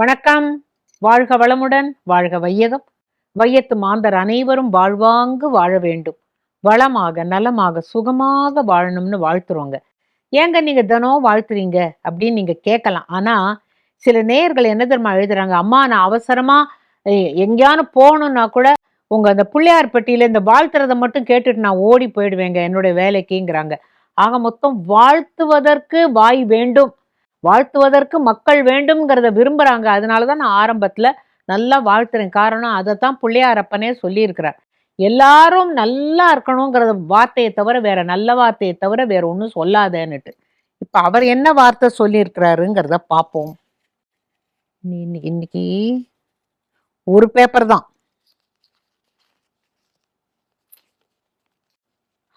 வணக்கம். வாழ்க வளமுடன் வாழ்க வையகம். வையத்து மாந்தர் அனைவரும் வாழ்வாங்கு வாழ வேண்டும். வளமாக நலமாக சுகமாக வாழணும்னு வாழ்த்துறோங்க. ஏங்க நீங்க தினம் வாழ்த்துறீங்க அப்படின்னு நீங்க கேட்கலாம் ஆனா சில நேயர்கள் என்ன தெரியுமா எழுதுறாங்க? அம்மா நான் அவசரமா எங்கேயானு போகணும்னா கூட உங்க அந்த பிள்ளையார் பெட்டியில இந்த வாழ்த்துறதை மட்டும் கேட்டுட்டு நான் ஓடி போயிடுவேங்க என்னுடைய வேலைக்குங்கிறாங்க. ஆக மொத்தம் வாழ்த்துவதற்கு வாய் வேண்டும். வாழ்த்துவதற்கு மக்கள் வேண்டும்ங்கிறத விரும்புகிறாங்க அதனால தான் நான் ஆரம்பத்தில் நல்லா வாழ்த்துறேன். காரணம் அதை தான் பிள்ளையாரப்பனே சொல்லியிருக்கிறார். எல்லாரும் நல்லா இருக்கணுங்கிறத வார்த்தையை தவிர வேற நல்ல வார்த்தையை தவிர வேற ஒன்றும் சொல்லாதேன்னுட்டு. இப்போ அவர் என்ன வார்த்தை சொல்லியிருக்கிறாருங்கிறத பார்ப்போம் இன்னைக்கு இன்னைக்கு ஒரு பேப்பர் தான்.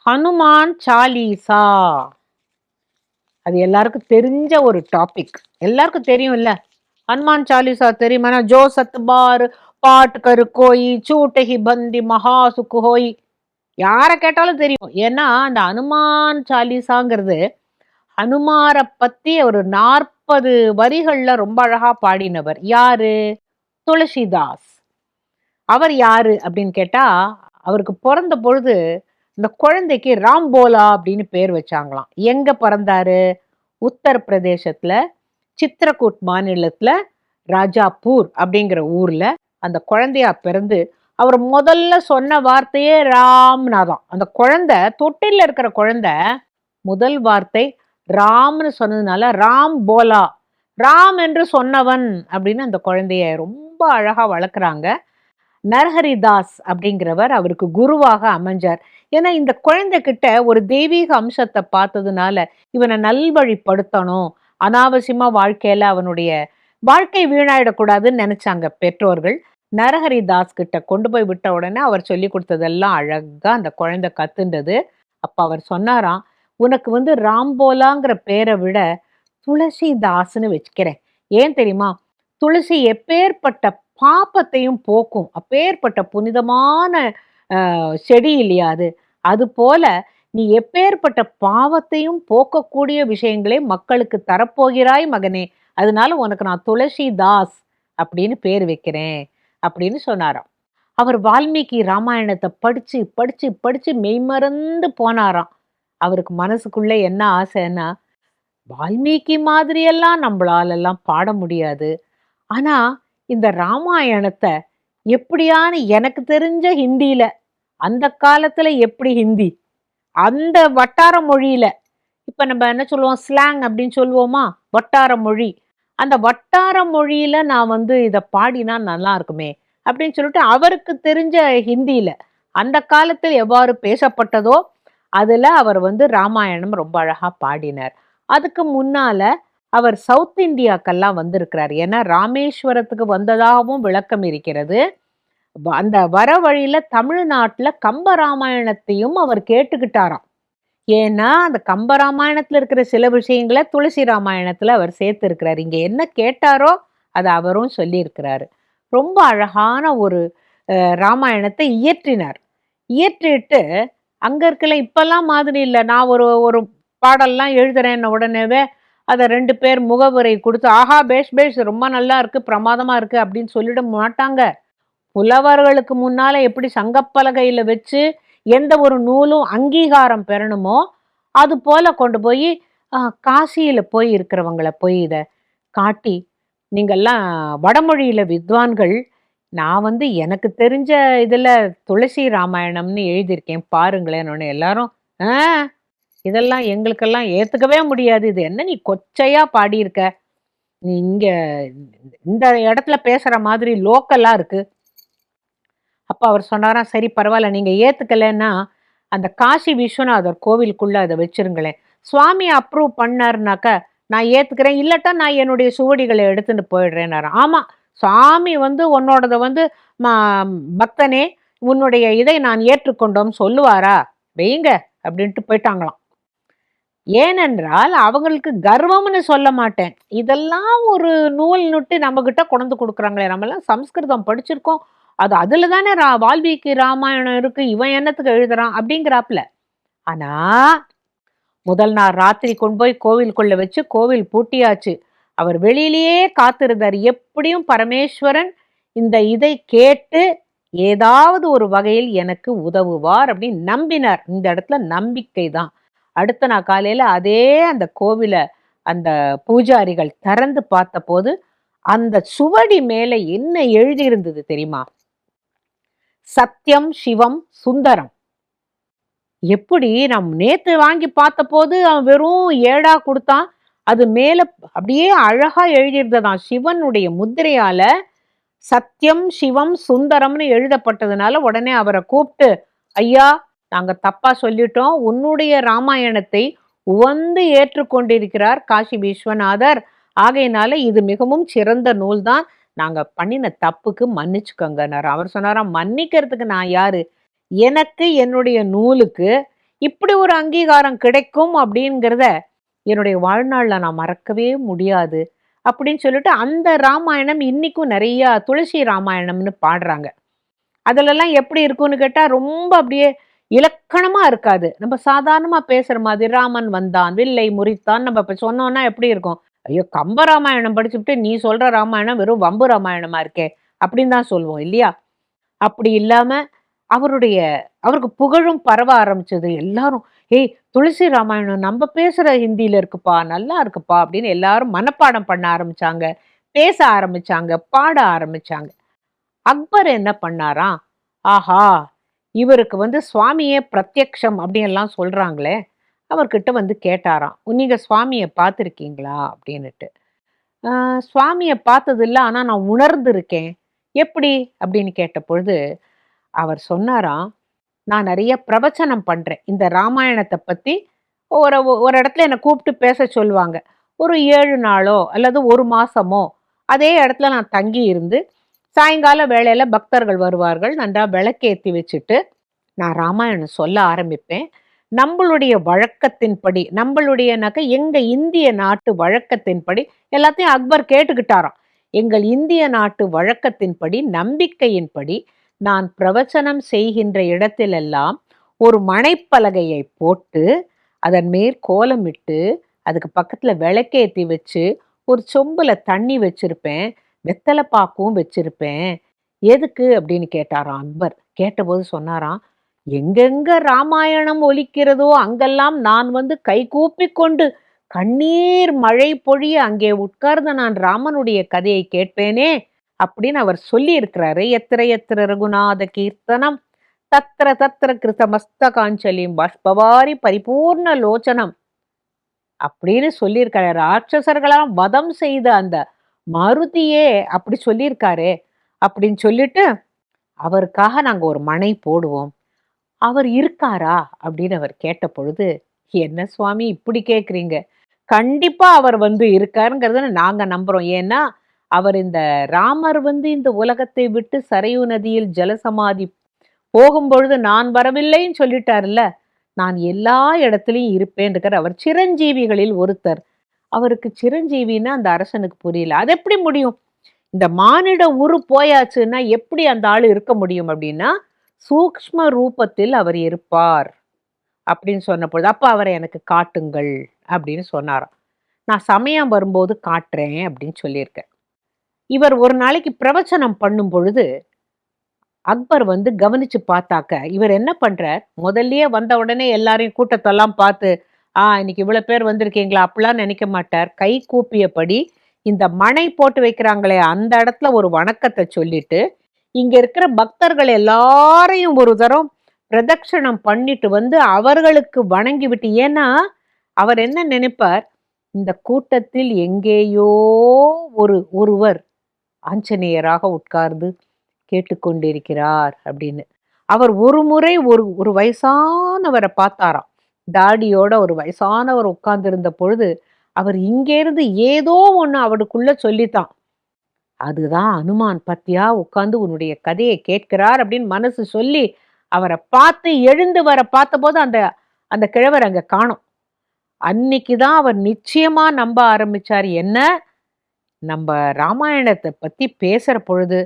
ஹனுமான் சாலீசா. அது எல்லாருக்கும் தெரிஞ்ச ஒரு டாபிக் எல்லாருக்கும் தெரியும்ல? ஹனுமான் சாலிசா தெரியுமா ஜோ சத்பார் பாட் கரு கோயி சூட்டகி பந்தி மகா சுக்கு ஹோய். யாரை கேட்டாலும் தெரியும். ஏன்னா அந்த ஹனுமான் சாலிசாங்கிறது ஹனுமாரை பத்தி ஒரு நாற்பது வரிகள்ல ரொம்ப அழகா பாடினவர். யாரு? துளசிதாஸ். அவர் யாரு அப்படின்னு கேட்டா அவருக்கு பிறந்த பொழுது இந்த குழந்தைக்கு ராம்போலா அப்படின்னு பேர் வச்சாங்களாம். எங்க பிறந்தாரு? உத்தரப்பிரதேசத்துல சித்திரகூட் மாநிலத்துல ராஜாப்பூர் அப்படிங்கிற ஊர்ல அந்த குழந்தையா பிறந்து அவர் முதல்ல சொன்ன வார்த்தையே ராம்னா தான் அந்த குழந்தை தொட்டில இருக்கிற குழந்தை முதல் வார்த்தை ராம்னு சொன்னதுனால ராம் போலா ராம் என்று சொன்னவன் அப்படின்னு அந்த குழந்தைய ரொம்ப அழகா வளர்க்குறாங்க. நரஹரிதாஸ் அப்படிங்கிறவர் அவருக்கு குருவாக அமைஞ்சார். ஏன்னா இந்த குழந்தைகிட்ட ஒரு தெய்வீக அம்சத்தை பார்த்ததுனால இவனை நல்வழிப்படுத்தணும். அனாவசியமா வாழ்க்கையில அவனுடைய வாழ்க்கை வீணாயிடக்கூடாதுன்னு நினைச்சாங்க பெற்றோர்கள். நரஹரிதாஸ் கிட்ட கொண்டு போய் விட்ட உடனே அவர் சொல்லி கொடுத்ததெல்லாம் அழகா அந்த குழந்தை கத்துண்டது. அப்ப அவர் சொன்னாராம் உனக்கு வந்து ராம்போலாங்கிற பேரை விட துளசி தாஸ்னு வச்சுக்கிறேன். ஏன் தெரியுமா? துளசி எப்பேற்பட்ட பாப்பத்தையும் போக்கும். அப்பேற்பட்ட புனிதமான செடி இல்லையா அது? அது போல நீ எப்பேற்பட்ட பாவத்தையும் போக்கக்கூடிய விஷயங்களை மக்களுக்கு தரப்போகிறாய் மகனே அதனால உனக்கு நான் துளசி தாஸ் அப்படின்னு பேர் வைக்கிறேன் அப்படின்னு சொன்னாராம். அவர் வால்மீகி ராமாயணத்தை படிச்சு படிச்சு படிச்சு மெய்மறந்து போனாராம். அவருக்கு மனசுக்குள்ள என்ன ஆசைன்னா வால்மீகி மாதிரியெல்லாம் நம்மளாலெல்லாம் பாட முடியாது. ஆனால் இந்த ராமாயணத்தை எப்படியான எனக்கு தெரிஞ்ச ஹிந்தியில அந்த காலத்துல எப்படி ஹிந்தி? அந்த வட்டார மொழியில. இப்ப நம்ம என்ன சொல்லுவோம்? ஸ்லாங் அப்படின்னு சொல்லுவோமா? வட்டார மொழி. அந்த வட்டார மொழியில நான் வந்து இதை பாடினா நல்லா இருக்குமே அப்படின்னு சொல்லிட்டு அவருக்கு தெரிஞ்ச ஹிந்தியில அந்த காலத்தில் எவ்வாறு பேசப்பட்டதோ அதுல அவர் வந்து ராமாயணம் ரொம்ப அழகா பாடினார். அதுக்கு முன்னால அவர் சவுத் இந்தியாக்கெல்லாம் வந்திருக்கிறார். ஏன்னா ராமேஸ்வரத்துக்கு வந்ததாகவும் விளக்கம் இருக்கிறது. வ- அந்த வர வழியில தமிழ்நாட்டுல கம்ப ராமாயணத்தையும் அவர் கேட்டுக்கிட்டாராம். ஏன்னா அந்த கம்ப ராமாயணத்துல இருக்கிற சில விஷயங்களை துளசி ராமாயணத்துல அவர் சேர்த்து இருக்கிறார் இங்க என்ன கேட்டாரோ அதை அவரும் சொல்லியிருக்கிறாரு. ரொம்ப அழகான ஒரு ராமாயணத்தை இயற்றினார். இயற்றிட்டு அங்க இருக்கல இப்பெல்லாம் மாதிரி இல்லை. நான் ஒரு ஒரு பாடல்லாம் எழுதுறேன்னு உடனேவே அதை ரெண்டு பேர் முகவுரை கொடுத்து ஆஹா பேஷ் பேஷ் ரொம்ப நல்லா இருக்குது பிரமாதமாக இருக்குது அப்படின்னு சொல்லிட மாட்டாங்க. புலவர்களுக்கு முன்னால் எப்படி சங்கப்பலகையில் வச்சு எந்த ஒரு நூலும் அங்கீகாரம் பெறணுமோ அது போல கொண்டு போய் காசியில் போய் இருக்கிறவங்கள போய் இதை காட்டி நீங்கள்லாம் வடமொழியில் வித்வான்கள் நான் வந்து எனக்கு தெரிஞ்ச இதில் துளசி ராமாயணம்னு எழுதியிருக்கேன் பாருங்களேன் ஒன்று எல்லாரும் ஆ இதெல்லாம் எங்களுக்கெல்லாம் ஏற்றுக்கவே முடியாது. இது என்ன நீ கொச்சையாக பாடியிருக்க? நீ இங்கே இந்த இடத்துல பேசுகிற மாதிரி லோக்கலாக இருக்குது அப்போ அவர் சொன்னாராம் சரி பரவாயில்ல நீங்கள் ஏற்றுக்கலைன்னா அந்த காசி விஸ்வநாதர் கோவிலுக்குள்ளே அதை வச்சிருங்களேன். சுவாமி அப்ரூவ் பண்ணாருனாக்க நான் ஏற்றுக்கிறேன் இல்லட்டா நான் என்னுடைய சுவடிகளை எடுத்துட்டு போயிடுறேன்னாரு. ஆமாம் சுவாமி வந்து உன்னோடத வந்து பக்தனே உன்னுடைய இதை நான் ஏற்றுக்கொண்டோம் சொல்லுவாரா? வைங்க அப்படின்ட்டு போயிட்டாங்களாம். ஏனென்றால் அவங்களுக்கு கர்வம்னு சொல்ல மாட்டேன். இதெல்லாம் ஒரு நூல் நுட்டு நம்ம கிட்ட கொண்டு கொடுக்குறாங்களே நம்மலாம் சம்ஸ்கிருதம் படிச்சிருக்கோம். அது அதில் தானே ரா வால்மீகி ராமாயணம் இருக்கு இவன் என்னத்துக்கு எழுதுறான் அப்படிங்கிறாப்புல. ஆனா முதல் நாள் ராத்திரி கொண்டு போய் கோவிலுக்குள்ள வச்சு கோவில் பூட்டியாச்சு. அவர் வெளியிலேயே காத்திருந்தார். எப்படியும் பரமேஸ்வரன் இந்த இதை கேட்டு ஏதாவது ஒரு வகையில் எனக்கு உதவுவார் அப்படின்னு நம்பினார். இந்த இடத்துல நம்பிக்கை தான் அடுத்த நாள் காலையில அதே அந்த கோவில அந்த பூஜாரிகள் திறந்து பார்த்தபோது அந்த சுவடி மேல என்ன எழுதியிருந்தது தெரியுமா? சத்தியம் சிவம் சுந்தரம். எப்படி நம் நேத்து வாங்கி பார்த்தபோது அவன் வெறும் ஏடா கொடுத்தான் அது மேல அப்படியே அழகா எழுதியிருந்ததான் சிவனுடைய முத்திரையால சத்தியம் சிவம் சுந்தரம்னு எழுதப்பட்டதுனால உடனே அவரை கூப்பிட்டு ஐயா நாங்கள் தப்பாக சொல்லிட்டோம். உன்னுடைய ராமாயணத்தை உவந்து ஏற்றுக்கொண்டிருக்கிறார் காசி விஸ்வநாதர். ஆகையினால இது மிகவும் சிறந்த நூல்தான். நாங்கள் பண்ணின தப்புக்கு மன்னிச்சுக்கோங்கன்னார் அவர் சொன்னாராம் மன்னிக்கிறதுக்கு நான் யாரு? எனக்கு என்னுடைய நூலுக்கு இப்படி ஒரு அங்கீகாரம் கிடைக்கும் அப்படிங்கிறத என்னுடைய வாழ்நாளில் நான் மறக்கவே முடியாது. அப்படின்னு சொல்லிட்டு அந்த ராமாயணம் இன்னைக்கும் நிறைய துளசி ராமாயணம்னு பாடுறாங்க. அதிலெல்லாம் எப்படி இருக்கும்னு கேட்டால் ரொம்ப அப்படியே இலக்கணமா இருக்காது. நம்ம சாதாரணமா பேசுற மாதிரி ராமன் வந்தான் வில்லை முறித்தான் நம்ம இப்ப சொன்னோம்னா எப்படி இருக்கும்? ஐயோ கம்ப ராமாயணம் படிச்சுட்டு நீ சொல்ற ராமாயணம் வெறும் வம்பு ராமாயணமா இருக்கே அப்படின்னு தான் சொல்லுவோம் இல்லையா? அப்படி இல்லாம அவருடைய அவருக்கு புகழும் பரவ ஆரம்பிச்சது எல்லாரும் ஏய் துளசி ராமாயணம் நம்ம பேசுற ஹிந்தியில இருக்குப்பா நல்லா இருக்குப்பா அப்படின்னு எல்லாரும் மனப்பாடம் பண்ண ஆரம்பிச்சாங்க பேச ஆரம்பிச்சாங்க பாட ஆரம்பிச்சாங்க. அக்பர் என்ன பண்ணாராம்? ஆஹா இவருக்கு வந்து சுவாமியே பிரத்யக்ஷம் அப்படின்லாம் சொல்கிறாங்களே அவர்கிட்ட வந்து கேட்டாராம். நீங்கள் சுவாமியை பார்த்துருக்கீங்களா? அப்படின்னுட்டு. சுவாமியை பார்த்ததில்ல ஆனால் நான் உணர்ந்திருக்கேன். எப்படி? அப்படின்னு கேட்ட பொழுது அவர் சொன்னாராம் நான் நிறைய பிரவச்சனம் பண்ணுறேன் இந்த ராமாயணத்தை பற்றி ஒரு ஒரு இடத்துல என்னை கூப்பிட்டு பேச சொல்லுவாங்க. ஒரு ஏழு நாளோ அல்லது ஒரு மாசமோ அதே இடத்துல நான் தங்கி இருந்து சாயங்கால வேளையில் பக்தர்கள் வருவார்கள். நன்றாக விளக்கேத்தி வச்சுட்டு நான் ராமாயணம் சொல்ல ஆரம்பிப்பேன். நம்மளுடைய வழக்கத்தின்படி நம்மளுடையனாக்க எங்கள் இந்திய நாட்டு வழக்கத்தின்படி எல்லாத்தையும் அக்பர் கேட்டுக்கிட்டாராம். எங்கள் இந்திய நாட்டு வழக்கத்தின்படி நம்பிக்கையின்படி நான் பிரவச்சனம் செய்கின்ற இடத்திலெல்லாம் ஒரு மனைப்பலகையை போட்டு அதன் மேற் கோலமிட்டு அதுக்கு பக்கத்தில் விளக்கேற்றி வச்சு ஒரு சொம்பில் தண்ணி வச்சுருப்பேன். வெத்தலை பாக்கும் வச்சிருப்பேன். எதுக்கு? அப்படின்னு கேட்டாராம் அக்பர். கேட்டபோது சொன்னாராம் எங்கெங்க ராமாயணம் ஒலிக்கிறதோ அங்கெல்லாம் நான் வந்து கைகூப்பி கொண்டு கண்ணீர் மழை பொழிய அங்கே உட்கார்ந்த நான் ராமனுடைய கதையை கேட்பேனே அப்படின்னு அவர் சொல்லி இருக்கிறாரு எத்திர எத்திர ரகுநாத கீர்த்தனம் தத்திர தத்திர கிருத மஸ்தகாஞ்சலியும் பஷ்பவாரி பரிபூர்ண லோச்சனம் அப்படின்னு சொல்லியிருக்காரு ராட்சசர்களாம் வதம் செய்த அந்த மருதியே அப்படி சொல்லியிருக்காரே அப்படின்னு சொல்லிட்டு அவருக்காக நாங்க ஒரு மனை போடுவோம். அவர் இருக்காரா? அப்படின்னு அவர் கேட்ட பொழுது என்ன சுவாமி இப்படி கேட்குறீங்க கண்டிப்பா அவர் வந்து இருக்காருங்கிறத நாங்க நம்புறோம். ஏன்னா அவர் இந்த ராமர் வந்து இந்த உலகத்தை விட்டு சரையு நதியில் ஜலசமாதி போகும்பொழுது நான் வரவில்லைன்னு சொல்லிட்டாருல்ல. நான் எல்லா இடத்துலையும் இருப்பேன் அவர் சிரஞ்சீவிகளில் ஒருத்தர். அவருக்கு சிரஞ்சீவின்னா அந்த அரசனுக்கு புரியல. அது எப்படி முடியும்? இந்த மானிட உரு போயாச்சுன்னா எப்படி அந்த ஆள் இருக்க முடியும் அப்படின்னா சூக்ஷ்ம ரூபத்தில் அவர் இருப்பார் அப்படின்னு சொன்ன பொழுது அப்போ அவரை எனக்கு காட்டுங்கள் அப்படின்னு சொன்னாராம். நான் சமயம் வரும்போது காட்டுறேன் அப்படின்னு சொல்லியிருக்கேன். இவர் ஒரு நாளைக்கு பிரவச்சனம் பண்ணும் பொழுது அக்பர் வந்து கவனிச்சு பார்த்தாக்க இவர் என்ன பண்றார்? முதல்லயே வந்த உடனே எல்லாரையும் கூட்டத்தெல்லாம் பார்த்து ஆ இன்னைக்கு இவ்வளோ பேர் வந்திருக்கீங்களா? அப்படிலாம் நினைக்க மாட்டார். கை கூப்பியபடி இந்த மனை போட்டு வைக்கிறாங்களே அந்த இடத்துல ஒரு வணக்கத்தை சொல்லிட்டு இங்க இருக்கிற பக்தர்கள் எல்லாரையும் ஒரு தரம் பிரதட்சணம் பண்ணிட்டு வந்து அவர்களுக்கு வணங்கி விட்டு ஏன்னா அவர் என்ன நினைப்பார்? இந்த கூட்டத்தில் எங்கேயோ ஒரு ஒருவர் ஆஞ்சநேயராக உட்கார்ந்து கேட்டுக்கொண்டிருக்கிறார் அப்படின்னு. அவர் ஒரு முறை ஒரு ஒரு வயசானவரை பார்த்தாராம். தாடியோட ஒரு வயசானவர் உட்கார்ந்திருந்த பொழுது அவர் இங்கேருந்து ஏதோ ஒன்று அவருக்குள்ள சொல்லித்தான். அதுதான் அனுமான் பத்தியா உட்கார்ந்து உன்னுடைய கதையை கேட்கிறார் அப்படின்னு மனசு சொல்லி அவரை பார்த்து எழுந்து வர பார்த்தபோது அந்த அந்த கிழவர் அங்கே காணும். அன்னைக்கு தான் அவர் நிச்சயமா நம்ப ஆரம்பிச்சார். என்ன? நம்ம ராமாயணத்தை பத்தி பேசுற பொழுது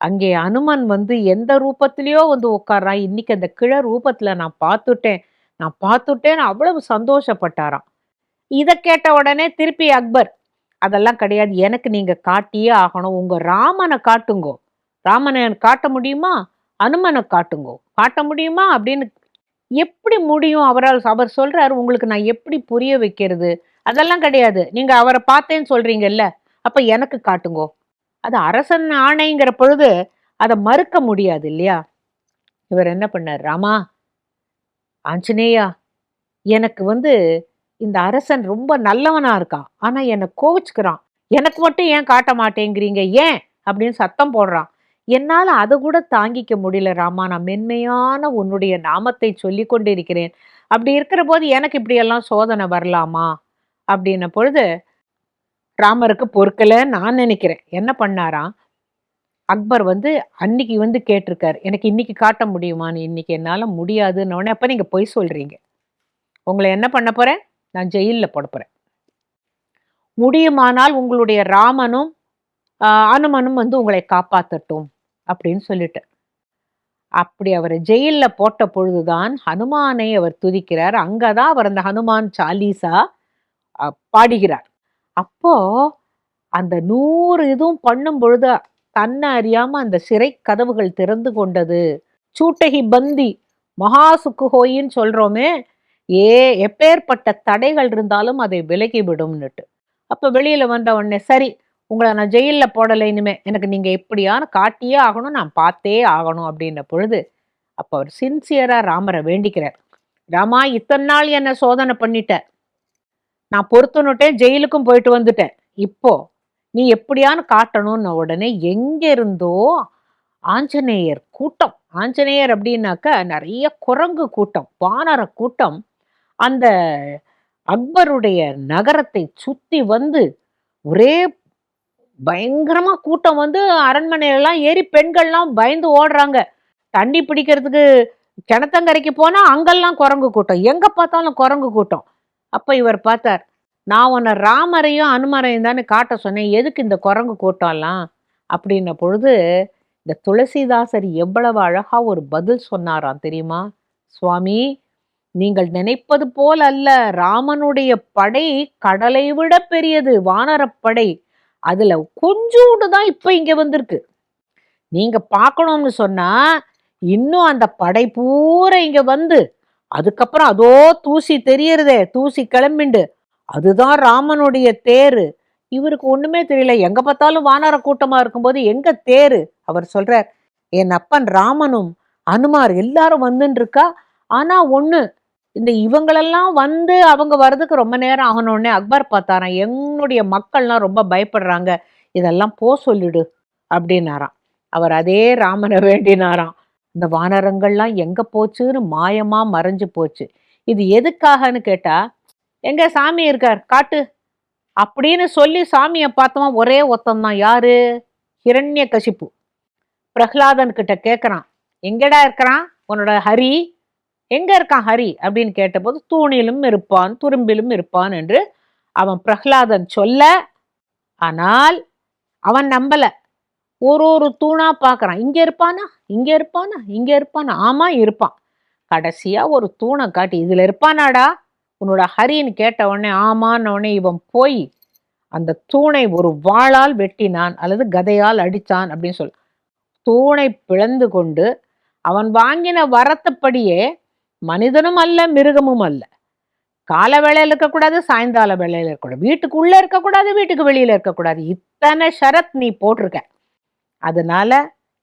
அங்கே அனுமன் வந்து எந்த ரூபத்திலயோ வந்து உட்கார்றான். இன்னைக்கு அந்த கிழ ரூபத்துல நான் பார்த்துட்டேன். நான் பார்த்துட்டேன்னு அவ்வளவு சந்தோஷப்பட்டாராம். இதை கேட்ட உடனே திருப்பி அக்பர் அதெல்லாம் கிடையாது. எனக்கு நீங்க காட்டியே ஆகணும். உங்க ராமனை காட்டுங்கோ. ராமனை காட்ட முடியுமா? அனுமனை காட்டுங்கோ. காட்ட முடியுமா? அப்படின்னு எப்படி முடியும் அவரால்? அவர் சொல்றாரு உங்களுக்கு நான் எப்படி புரிய வைக்கிறது? அதெல்லாம் கிடையாது. நீங்க அவரை பார்த்தேன்னு சொல்றீங்கல்ல. அப்ப எனக்கு காட்டுங்கோ. அது அரசன் ஆணைங்கிற பொழுது அதை மறுக்க முடியாது இல்லையா? இவர் என்ன பண்ணார்? ராமா ஆஞ்சநேயா எனக்கு வந்து இந்த அரசன் ரொம்ப நல்லவனா இருக்கான். ஆனா என்னை கோவிச்சுக்கிறான். எனக்கு மட்டும் ஏன் காட்ட மாட்டேங்கிறீங்க? ஏன்? அப்படின்னு சத்தம் போடுறான். என்னால் அதை கூட தாங்கிக்க முடியல ராமா. நான் மென்மையான உன்னுடைய நாமத்தை சொல்லி கொண்டிருக்கிறேன். அப்படி இருக்கிற போது எனக்கு இப்படியெல்லாம் சோதனை வரலாமா? அப்படின்ன பொழுது ராமருக்கு பொறுக்கலை நான் நினைக்கிறேன். என்ன பண்ணாராம்? அக்பர் வந்து அன்னைக்கு வந்து கேட்டிருக்கார் எனக்கு இன்னைக்கு காட்ட முடியுமான்னு இன்னைக்கு என்னால் முடியாதுன்னு. உடனே அப்போ நீங்கள் பொய் சொல்கிறீங்க உங்களை என்ன பண்ண போகிறேன் நான் ஜெயிலில் போட முடியுமானால் உங்களுடைய ராமனும் அனுமனும் வந்து உங்களை காப்பாற்றட்டும் அப்படின்னு சொல்லிட்டு. அப்படி அவர் ஜெயிலில் போட்ட பொழுதுதான் ஹனுமானை அவர் துதிக்கிறார். அங்கே தான் அவர் அந்த ஹனுமான் சாலீசா பாடுகிறார். அப்போ அந்த நூறு இதுவும் பண்ணும் பொழுது தன்னை அறியாம அந்த சிறை கதவுகள் திறந்து கொண்டது. சூட்டகி பந்தி மகா சுக்குஹோயின்னு சொல்றோமே ஏ எப்பேற்பட்ட தடைகள் இருந்தாலும் அதை விலகி விடும்னுட்டு அப்போ வெளியில் வந்த உடனே சரி உங்களை நான் ஜெயிலில் போடலை இனிமே எனக்கு நீங்கள் எப்படியான காட்டியே ஆகணும் நான் பார்த்தே ஆகணும் அப்படின்ன பொழுது அப்போ அவர் சின்சியராக ராமரை வேண்டிக்கிறார். ராமா இத்தனை நாள் என்னை சோதனை பண்ணிட்ட. நான் பொறுத்துனுட்டேன் ஜெயிலுக்கும் போயிட்டு வந்துட்டேன். இப்போ நீ எப்படியான்னு காட்டணும்னு உடனே எங்கே இருந்தோ ஆஞ்சநேயர் கூட்டம். ஆஞ்சநேயர் அப்படின்னாக்க நிறைய குரங்கு கூட்டம் வானர கூட்டம். அந்த அக்பருடைய நகரத்தை சுற்றி வந்து ஒரே பயங்கரமாக கூட்டம் வந்து அரண்மனையிலலாம் ஏறி பெண்கள்லாம் பயந்து ஓடுறாங்க. தண்ணி பிடிக்கிறதுக்கு கிணத்தங்கரைக்கு போனால் அங்கெல்லாம் குரங்கு கூட்டம். எங்கே பார்த்தாலும் குரங்கு கூட்டம். அப்போ இவர் பார்த்தார் நான் உன்னை ராமரையும் அனுமரையும் தானே காட்ட சொன்னேன். எதுக்கு இந்த குரங்கு கூட்டம்லாம் அப்படின்ன பொழுது இந்த துளசிதாசர் எவ்வளவு அழகா ஒரு பதில் சொன்னாராம் தெரியுமா? சுவாமி நீங்கள் நினைப்பது போல் அல்ல. ராமனுடைய படை கடலை விட பெரியது வானரப்படை அதுல கொஞ்சோண்டு தான் இப்ப இங்க வந்திருக்கு. நீங்க பார்க்கணும்னு சொன்னா இன்னும் அந்த படை பூரா இங்க வந்து. அதுக்கப்புறம் அதோ தூசி தெரியறதே தூசி கிளம்பிண்டு. அதுதான் ராமனுடைய தேரு. இவருக்கு ஒண்ணுமே தெரியல. எங்க பார்த்தாலும் வானர கூட்டமா இருக்கும்போது எங்க தேரு? அவர் சொல்றார் என் அப்பன் ராமனும் அனுமார் எல்லாரும் வந்துன்னு இருக்கா ஆனா ஒண்ணு இந்த இவங்களெல்லாம் வந்து அவங்க வர்றதுக்கு ரொம்ப நேரம் ஆகணும்னே அக்பர் பார்த்தாராம். என்னுடைய மக்கள்லாம் ரொம்ப பயப்படுறாங்க. இதெல்லாம் போ சொல்லிடு அப்படின்னாராம். அவர் அதே ராமனை வேண்டினாராம். இந்த வானரங்கள்லாம் எங்க போச்சுன்னு மாயமா மறைஞ்சு போச்சு. இது எதுக்காகன்னு கேட்டா எங்க சாமி இருக்கார்? காட்டு. அப்படின்னு சொல்லி சாமியை பார்த்தோமா ஒரே ஒத்தந்தான் யாரு? ஹிரண்ய கசிப்பு பிரகலாதன் கிட்ட கேட்குறான் எங்கடா இருக்கிறான்? உன்னோட ஹரி. எங்க இருக்கான் ஹரி? அப்படின்னு கேட்டபோது தூணிலும் இருப்பான் துரும்பிலும் இருப்பான் என்று அவன் பிரகலாதன் சொல்ல ஆனால் அவன் நம்பல. ஒரு ஒரு தூணா பார்க்குறான் இங்கே இருப்பானா? இங்கே இருப்பானா? இங்கே இருப்பானா? ஆமா இருப்பான். கடைசியா ஒரு தூணை காட்டி இதுல இருப்பானாடா? உன்னோட ஹரின்னு கேட்ட உடனே ஆமான்ன உடனே இவன் போய் அந்த தூணை ஒரு வாளால் வெட்டினான் அல்லது கதையால் அடித்தான் அப்படின்னு சொல். தூணை பிளந்து கொண்டு அவன் வாங்கின வரத்தப்படியே மனிதனும் அல்ல மிருகமும் அல்ல. கால வேளையில் இருக்கக்கூடாது சாயங்கால வேளையில் இருக்கக்கூடாது. வீட்டுக்குள்ளே இருக்கக்கூடாது வீட்டுக்கு வெளியில் இருக்கக்கூடாது. இத்தனை ஷரத் நீ போட்டிருக்க. அதனால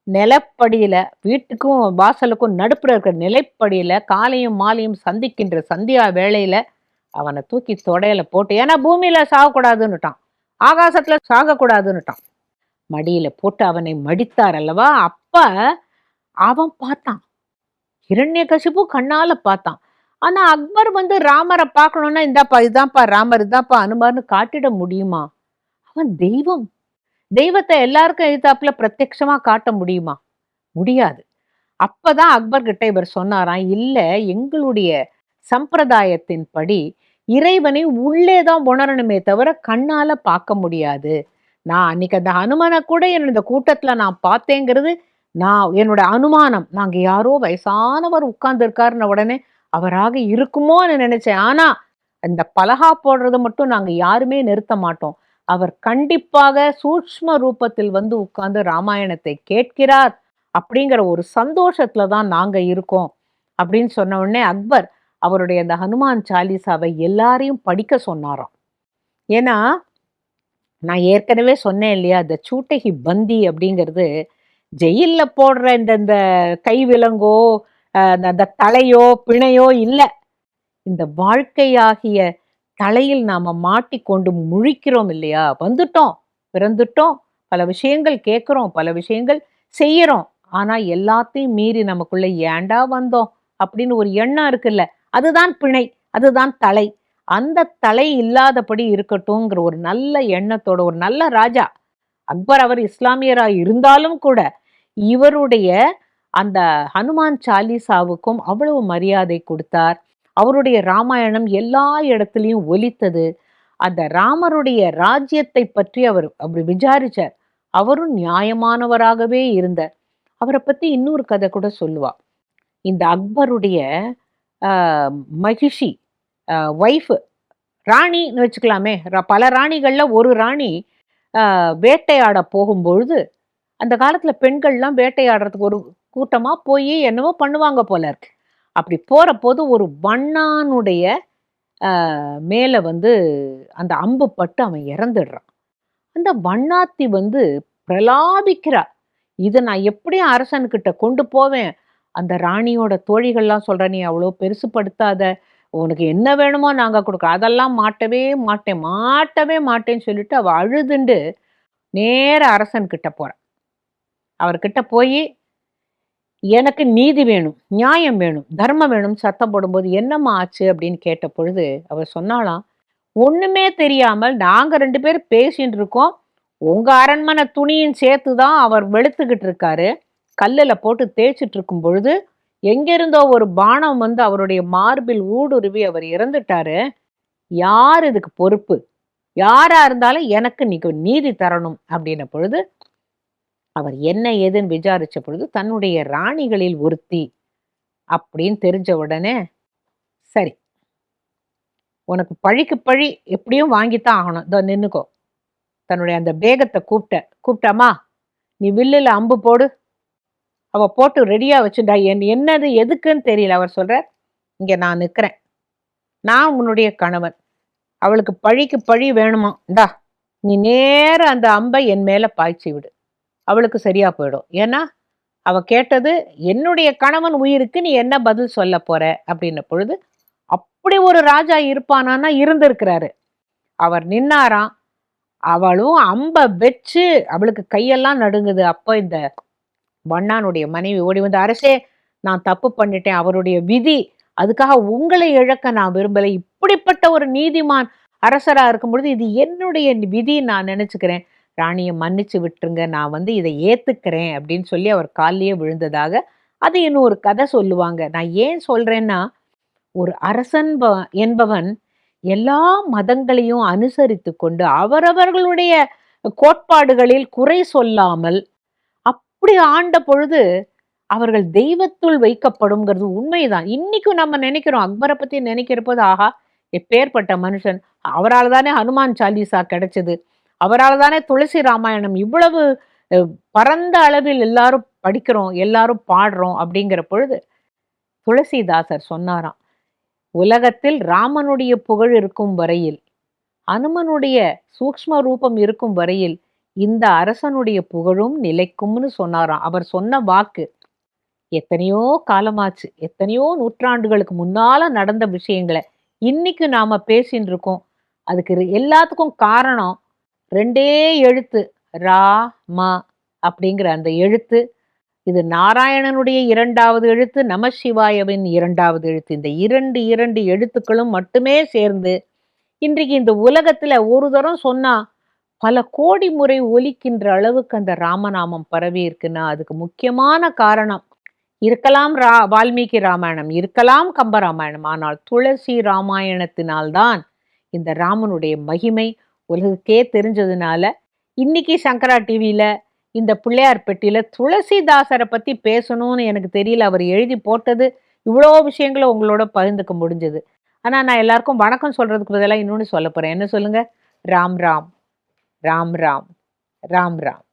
நிலப்படியில வீட்டுக்கும் வாசலுக்கும் நடுப்புற இருக்கிற நிலைப்படியில காலையும் மாலையும் சந்திக்கின்ற சந்தியா வேளையில அவனை தூக்கி தொடையில போட்டு ஏன்னா பூமியில சாகக்கூடாதுன்னுட்டான். ஆகாசத்துல சாகக்கூடாதுன்னுட்டான். மடியில போட்டு அவனை மடித்தார் அல்லவா? அப்ப அவன் பார்த்தான். இரண்யகசிபு கண்ணால பார்த்தான். ஆனா அக்பர் வந்து ராமரை பார்க்கணும்னா இந்தாப்பா இதான்ப்பா ராமர் இதான்ப்பா அனுமார்னு காட்டிட முடியுமா? அவன் தெய்வம். தெய்வத்தை எல்லாருக்கும் எழுத்தாப்புல பிரத்யட்சமா காட்ட முடியுமா? முடியாது. அப்பதான் அக்பர் கிட்ட இவர் சொன்னாராம் இல்ல எங்களுடைய சம்பிரதாயத்தின் படி இறைவனை உள்ளே தான் உணரணுமே தவிர கண்ணால பார்க்க முடியாது. நான் அன்னைக்கு அந்த அனுமனை கூட என்னோட இந்த கூட்டத்துல நான் பார்த்தேங்கிறது நான் என்னோட அனுமானம். நாங்க யாரோ வயசானவர் உட்கார்ந்துருக்காருன்னு உடனே அவராக இருக்குமோன்னு நினைச்சேன். ஆனா இந்த பலகா போடுறது மட்டும் நாங்க யாருமே நிறுத்த மாட்டோம். அவர் கண்டிப்பாக சூட்ச்ம ரூபத்தில் வந்து உட்கார்ந்து ராமாயணத்தை கேட்கிறார். அப்படிங்கிற ஒரு சந்தோஷத்துல தான் நாங்க இருக்கோம். அப்படின்னு சொன்ன உடனே அக்பர் அவருடைய அந்த ஹனுமான் சாலிசாவை எல்லாரையும் படிக்க சொன்னாராம். ஏன்னா நான் ஏற்கனவே சொன்னேன் இல்லையா இந்த சூட்டகி பந்தி அப்படிங்கிறது ஜெயிலில் போடுற இந்த இந்த கை விலங்கோ அந்த- அந்த தலையோ பிணையோ இல்லை. இந்த வாழ்க்கையாகிய தலையில் நாம மாட்டிக்கொண்டு முழிக்கிறோம் இல்லையா? வந்துட்டோம் பிறந்துட்டோம். பல விஷயங்கள் கேட்குறோம் பல விஷயங்கள் செய்யறோம். ஆனா எல்லாத்தையும் மீறி நமக்குள்ள ஏன்டா வந்தோம்? அப்படின்னு ஒரு எண்ணம் இருக்குல்ல. அதுதான் பிணை அதுதான் தலை. அந்த தலை இல்லாதபடி இருக்கட்டும்ங்கிற ஒரு நல்ல எண்ணத்தோட ஒரு நல்ல ராஜா அக்பர் அவர் இஸ்லாமியரா இருந்தாலும் கூட இவருடைய அந்த ஹனுமான் சாலிசாவுக்கும் அவ்வளவு மரியாதை கொடுத்தார். அவருடைய ராமாயணம் எல்லா இடத்துலையும் ஒலித்தது. அந்த ராமருடைய ராஜ்யத்தை பற்றி அவர் அப்படி விசாரிச்சார். அவரும் நியாயமானவராகவே இருந்தார். அவரை பத்தி இன்னொரு கதை கூட சொல்லுவா. இந்த அக்பருடைய மகிஷி ஒய்ஃபு ராணின்னு வச்சுக்கலாமே. பல ராணிகளில் ஒரு ராணி வேட்டையாட போகும்பொழுது அந்த காலத்தில் பெண்கள்லாம் வேட்டையாடுறதுக்கு ஒரு கூட்டமாக போய் என்னவோ பண்ணுவாங்க போல இருக்கு. அப்படி போகிற போது ஒரு வண்ணானுடைய மேலே வந்து அந்த அம்பு பட்டு அவன் இறந்துடுறான். அந்த வண்ணாத்தி வந்து பிரலாபிக்கிறா. இதை நான் எப்படியும் அரசன்கிட்ட கொண்டு போவேன். அந்த ராணியோட தோழிகள்லாம் சொல்கிற நீ அவ்வளோ பெருசுப்படுத்தாத உனக்கு என்ன வேணுமோ நாங்கள் கொடுக்குறோம் அதெல்லாம் மாட்டவே மாட்டேன் மாட்டவே மாட்டேன்னு சொல்லிட்டு அவள் அழுதுண்டு நேர அரசன் கிட்ட அவர்கிட்ட போய் எனக்கு நீதி வேணும் நியாயம் வேணும் தர்மம் வேணும் சத்தம் போடும்போது என்னம்மா ஆச்சு அப்படின்னு கேட்ட பொழுது அவர் சொன்னாலாம் ஒண்ணுமே தெரியாமல் நாங்க ரெண்டு பேரும் பேசிட்டு இருக்கோம். உங்க அரண்மனை துணியும் சேர்த்து தான் அவர் வெளுத்துக்கிட்டு இருக்காரு. கல்லில் போட்டு தேய்ச்சிட்டு இருக்கும் பொழுது எங்கிருந்தோ ஒரு பானம் வந்து அவருடைய மார்பில் ஊடுருவி அவர் இறந்துட்டாரு. யார் இதுக்கு பொறுப்பு? யாரா இருந்தாலும் எனக்கு நீங்க நீதி தரணும் அப்படின்ன பொழுது அவர் என்ன ஏதுன்னு விசாரிச்ச பொழுது தன்னுடைய ராணிகளில் ஒருத்தி அப்படின்னு தெரிஞ்ச உடனே சரி உனக்கு பழிக்கு பழி எப்படியும் வாங்கித்தான் ஆகணும். இதோ நின்னுக்கோ. தன்னுடைய அந்த பேகத்தை கூப்பிட்ட கூப்பிட்டாமா நீ வில்லில் அம்பு போடு. அவ போட்டு ரெடியாக வச்சுட்டா என் என்னது எதுக்குன்னு தெரியல. அவர் சொல்கிறார் இங்கே நான் நிற்கிறேன். நான் உன்னுடைய கணவன். அவளுக்கு பழிக்கு பழி வேணுமா? இந்தா நீ நேர அந்த அம்பை என் மேலே பாய்ச்சி விடு. அவளுக்கு சரியா போயிடும். ஏன்னா அவ கேட்டது என்னுடைய கணவன் உயிருக்கு நீ என்ன பதில் சொல்ல போற? அப்படின்ன பொழுது அப்படி ஒரு ராஜா இருப்பானான்னா இருந்திருக்கிறாரு. அவர் நின்னாராம். அவளும் அம்ப வச்சு அவளுக்கு கையெல்லாம் நடுங்குது. அப்போ இந்த வண்ணானுடைய மனைவி ஓடி வந்து அரசே நான் தப்பு பண்ணிட்டேன். அவருடைய விதி அதுக்காக உங்களை இழக்க நான் விரும்பலை. இப்படிப்பட்ட ஒரு நீதிமான் அரசரா இருக்கும் பொழுது இது என்னுடைய விதி நான் நினச்சிக்கிறேன். ராணியை மன்னிச்சு விட்டுருங்க நான் வந்து இதை ஏத்துக்கிறேன் அப்படின்னு சொல்லி அவர் காலிலேயே விழுந்ததாக அது இன்னும் ஒரு கதை சொல்லுவாங்க. நான் ஏன் சொல்றேன்னா ஒரு அரசன் என்பவன் எல்லா மதங்களையும் அனுசரித்து கொண்டு அவரவர்களுடைய கோட்பாடுகளில் குறை சொல்லாமல் அப்படி ஆண்ட பொழுது அவர்கள் தெய்வத்துள் வைக்கப்படும்ங்கிறது உண்மைதான். இன்னைக்கும் நம்ம நினைக்கிறோம் அக்பரை பத்தி நினைக்கிற போது ஆஹா எப்பேற்பட்ட மனுஷன் அவரால் தானே ஹனுமான் சாலிசா கிடைச்சது. அவரால் தானே துளசி ராமாயணம் இவ்வளவு பரந்த அளவில் எல்லாரும் படிக்கிறோம் எல்லாரும் பாடுறோம் அப்படிங்கிற பொழுது துளசிதாசர் சொன்னாராம் உலகத்தில் ராமனுடைய புகழ் இருக்கும் வரையில் அனுமனுடைய சூக்ஷ்ம ரூபம் இருக்கும் வரையில் இந்த அரசனுடைய புகழும் நிலைக்கும்னு சொன்னாராம். அவர் சொன்ன வாக்கு எத்தனையோ காலமாச்சு எத்தனையோ நூற்றாண்டுகளுக்கு முன்னால நடந்த விஷயங்களை இன்னைக்கு நாம பேசின்னு இருக்கோம் அதுக்கு எல்லாத்துக்கும் காரணம் ரெண்டே எழுத்து ரா ம அப்படிங்கிற அந்த எழுத்து. இது நாராயணனுடைய இரண்டாவது எழுத்து நமசிவாயவின் இரண்டாவது எழுத்து. இந்த இரண்டு இரண்டு எழுத்துக்களும் மட்டுமே சேர்ந்து இன்றைக்கு இந்த உலகத்துல ஒரு தரம் சொன்னா பல கோடி முறை ஒலிக்கின்ற அளவுக்கு அந்த ராமநாமம் பரவி இருக்குன்னா அதுக்கு முக்கியமான காரணம் இருக்கலாம் ரா வால்மீகி ராமாயணம் இருக்கலாம் கம்பராமாயணம் ஆனால் துளசி ராமாயணத்தினால்தான் இந்த ராமனுடைய மகிமை உலகுக்கே தெரிஞ்சதுனால இன்னைக்கு சங்கரா டிவியில் இந்த பிள்ளையார் பெட்டியில் துளசிதாசரை பற்றி பேசணும்னு எனக்கு தெரியல. அவர் எழுதி போட்டது இவ்வளோ விஷயங்களை உங்களோட பகிர்ந்துக்க முடிஞ்சது. ஆனால் நான் எல்லாருக்கும் வணக்கம் சொல்கிறதுக்கு பதிலாக இன்னொன்று சொல்ல போகிறேன் என்ன சொல்லுங்கள் ராம் ராம். ராம் ராம். ராம் ராம்.